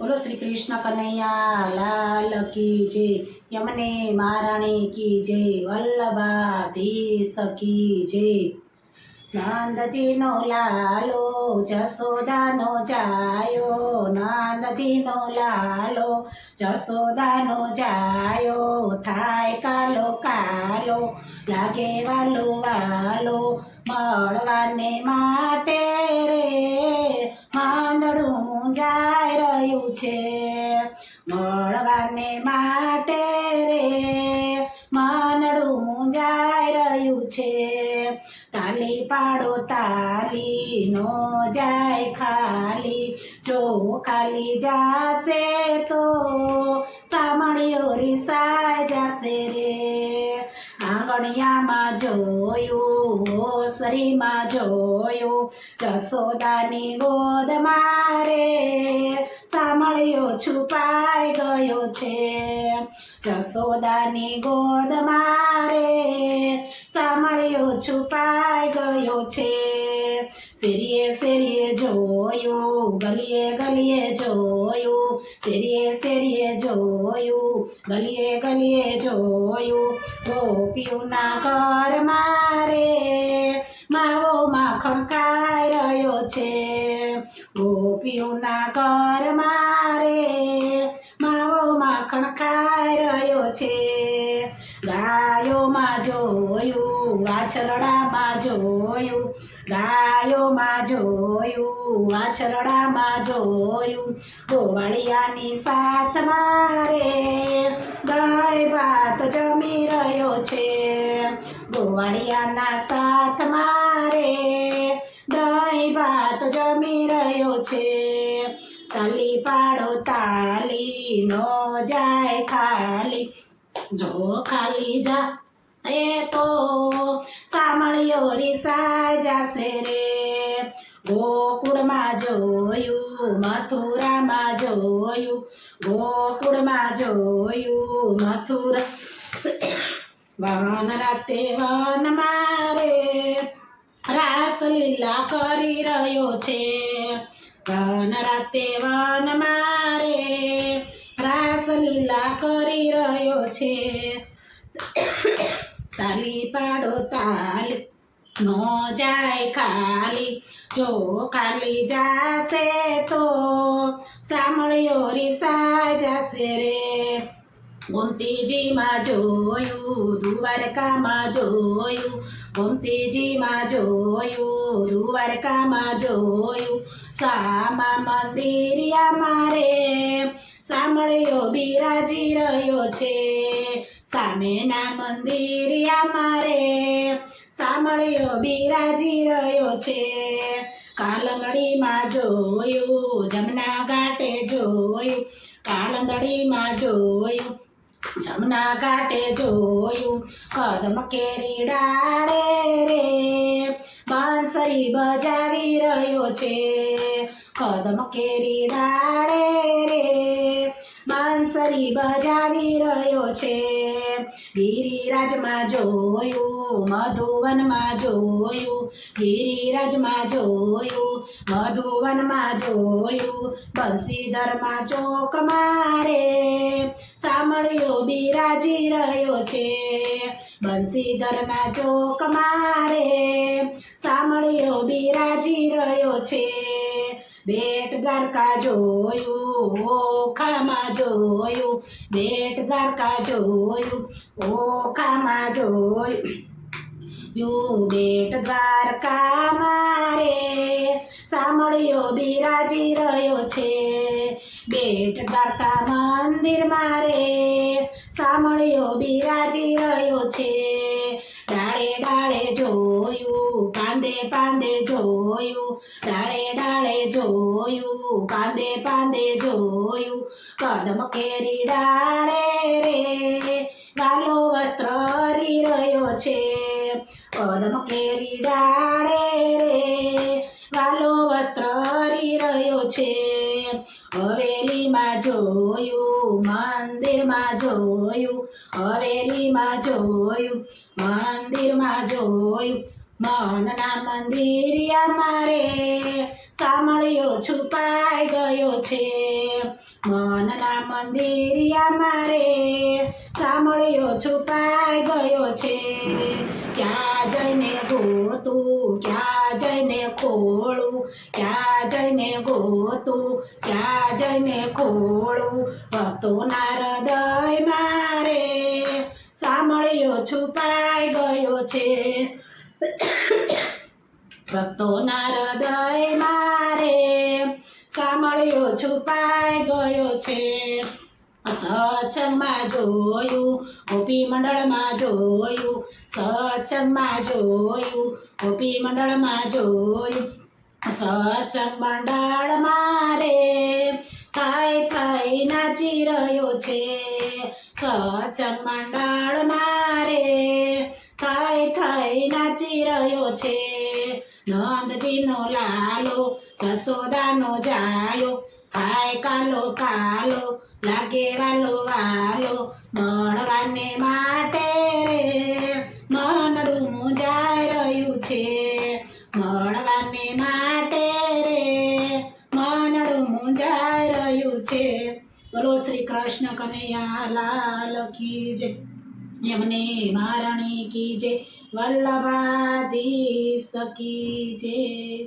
બોલો શ્રી કૃષ્ણ કનૈયા, લાલ કી જય, યમને મહારાણી કી જય, વલ્લભાધીશ કી જય. નંદજીનો લાલો જસોદાનો જાયો, નંદજીનો લાલો જસોદાનો જાયો, થાય કાલો કાલો, લાગે વાલો વાલો, મળવાને માટે રે, માંદડું જાય છે? મળવાને માટે રે માનડું જાય રહ્યું છે. તાલી પાડો, તાલી નો જાય ખાલી. જો ખાલી જાશે તો સામણીઓ રીસાય જશે રે. આંગણિયામાં જોયું, ઓસરીમાં જોયું જસોદાની ગોદ મારે છુપાઈ ગયો છે જસોદાની ગોદ મારે સાંભળ્યો છુપાઈ ગયો છે. શેરીએ શેરીએ જોયું, ગલીએ ગલીએ જોયું શેરીએ શેરીએ જોયું ગલીએ ગલીએ જોયું. ગોપીઓના ઘર મારે, માવો માખણ ખાઈ રહ્યો છે. ગોપીઓના ઘર મારે. માવો માખણ ખાઈ રહ્યો છે. ગાયોમાં જોયું, વાછરડામાં જોયું. ગાયોમાં જોયું, વાછરડામાં જોયું. ગોવાળિયાની સાથ મારે. ગાય ભાત જમી રહ્યો છે. ગોવાળિયાના સાથ રહ્યો છે. તાલી પાડો, તાલી નો જાય ખાલી. જો ખાલી જા, એ તો સાંભળ્યો રીસાય જાશે રે. ગોકુળમાં જોયું, મથુરામાં જોયું. ગોકુળમાં જોયું, મથુરા. વન રાતે વન મારે રાસલીલા કરી રહ્યો છે. વન રાતે વન મારે રાસલીલા કરી રહ્યો છે. તાલી પાડો, તાલી નો જાય ખાલી. જો ખાલી જાશે તો સાંભળ્યો રીસા જશે રે. ગોમતીજીમાં જોયું દ્વારકામાં જોયું ગોમતીજીમાં જોયું દ્વારકામાં જોયું સામા મંદિરિયા મારે સાંભળ્યો બિરાજી રહ્યો છે સામેના મંદિરિયા મારે સાંભળ્યો બિરાજી રહ્યો છે કાલંગડીમાં જોયું જમના ઘાટે જોયું કાલંગડીમાં જોયું જમના ઘાટે જોયું, કદમ કેરી ડાળે રે. બાંસરી બજાવી રહ્યો છે, કદમ કેરી ડાળે રે. બાંસરી બજાવી રહ્યો છે. ગિરિરાજમાં જોયું, મધુવનમાં જોયું, ગિરિરાજમાં જોયું, મધુવનમાં જોયું, બંસીધરમાં ચોક મારે, સાંભળ્યો બિરાજી રહ્યો છે. બંસીધરના ચોક મારે, સાંભળ્યો બિરાજી રહ્યો છે. બેટ દ્વારકા જોયું, ઓખામાં જોયું. બેટ દ્વારકા જોયું, ઓખામાં જોયું. યુ બેટ દ્વારકા મારે, સાંભળ્યો બિરાજી રહ્યો છે. બેટ દ્વારકા મંદિર મારે, સાંભળ્યો બિરાજી રહ્યો છે. ડાળે ડાળે પાંદે પાંદે જોયું, ડાળે ડાળે જોયું, પાંદે પાંદે જોયું, કદમ કેરી ડાળે રે, વાલો વસ્ત્ર રી રહ્યો છે. કદમ કેરી ડાળે રે, વાલો વસ્ત્ર રી રહ્યો છે. હવેલીમાં જોયું, મંદિરમાં જોયું, હવેલીમાં જોયું, મંદિરમાં જોયું મનના મંદિરિયા મારે સાંભળ્યો છુપાઈ ગયો છે. મનના મંદિરિયા મારે સાંભળ્યો છુપાઈ ગયો છે. ક્યાં જઈને ગોતું, ક્યાં જઈને ખોળું, ક્યાં જઈને ગોતું, ક્યાં જઈને ખોળું. ભક્તોના હૃદય મારે સાંભળ્યો છુપાઈ ગયો છે. ભક્તોના હૃદય મારે, સાંભળ્યો છુપાઈ ગયો છે. સત્સંગમાં જોયું, ગોપી મંડળમાં જોયું, સત્સંગમાં જોયું, ગોપી મંડળમાં જોયું. સત્સંગ મંડળ મારે થઈ થઈ નાચી રહ્યો છે. સત્સંગ મંડળ મારે રહ્યો છે? નંદજીનો લાલો જસોદાનો જાયો. હાય કાલો કાલો, લાગે વાલો વાલો. મળવાને માટે રે મનડું જાય રહ્યું છે. મળવાને માટે રે મનડું જાય રહ્યું છે. બોલો શ્રી કૃષ્ણ કનૈયા લાલ કી યમને મહારાણી કી જય વલ્લભાધીશ સકી જય.